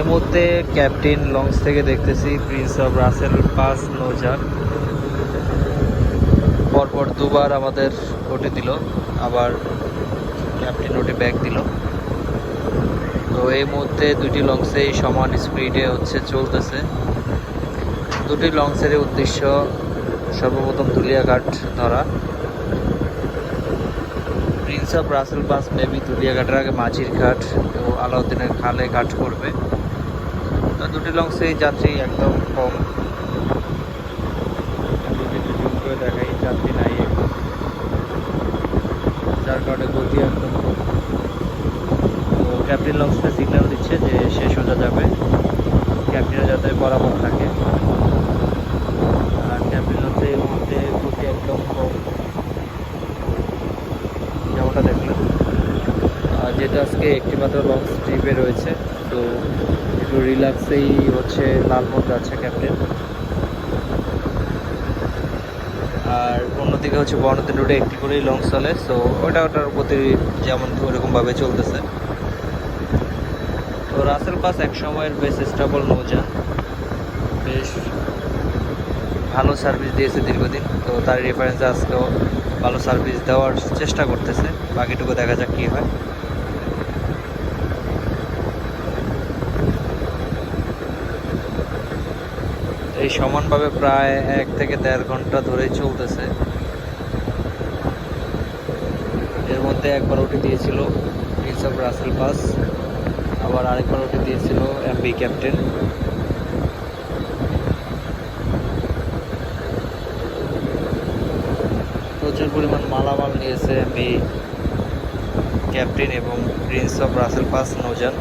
এই মুহূর্তে captain launch থেকে দেখতেছি প্রিন্স অফ রাসেল পাস নৌজান। পরপর দুবার আমাদের ওটি দিল, আবার ক্যাপ্টেন ওটি ব্যাক দিল। তো এই মুহূর্তে দুটি লঞ্চেই সমান স্পিডে হচ্ছে চলতেছে। দুটি লঞ্চের উদ্দেশ্য সর্বপ্রথম দুলিয়াঘাট ধরা। প্রিন্স অফ রাসেল পাস মেবি দুলিয়াঘাটের আগে মাঝির ঘাট ও আলাউদ্দিনের খালে ঘাট করবে। দুটি লঞ্চেই যাত্রী একদম কম। দেখাই, যাত্রী নাই যার কারণে গতি একদম তো সিগন্যাল দিচ্ছে যে সে সোজা যাবে। ক্যাপ্টেনও যাতে বরাবর থাকে। আর ক্যাপ্টেন লঞ্চে এই একদম কম। যেমনটা দেখলেন যেটা আজকে একটি মাত্র লঞ্চ ট্রিপে রয়েছে, তো একটু রিল্যাক্সেই হচ্ছে লালমোহন যাচ্ছে ক্যাপ্টেন আর অন্যদিকে হচ্ছে বর্ণদিন রোডে একটি করেই লং চলে সো ওটা ওটার প্রতি যেমন ওরকমভাবে চলতেছে। তো রাসেল পাস এক সময়ের বেশ স্টেবল নৌযান বেশ ভালো সার্ভিস দিয়েছে দীর্ঘদিন, তো তার রেফারেন্সে আজকেও ভালো সার্ভিস দেওয়ার চেষ্টা করতেছে। বাকিটুকু দেখা যাক কী হয়। এই সমানভাবে প্রায় এক থেকে দেড় ঘণ্টা ধরেই চলতেছে। এর মধ্যে একবার ওটি দিয়েছিল প্রিন্স অফ রাসেল পাস আবার আরেকবার ওটি দিয়েছিল এমবি ক্যাপ্টেন প্রচুর পরিমাণ মালামাল নিয়েছে এমবি ক্যাপ্টেন এবং প্রিন্স অফ রাসেল পাস নৌজান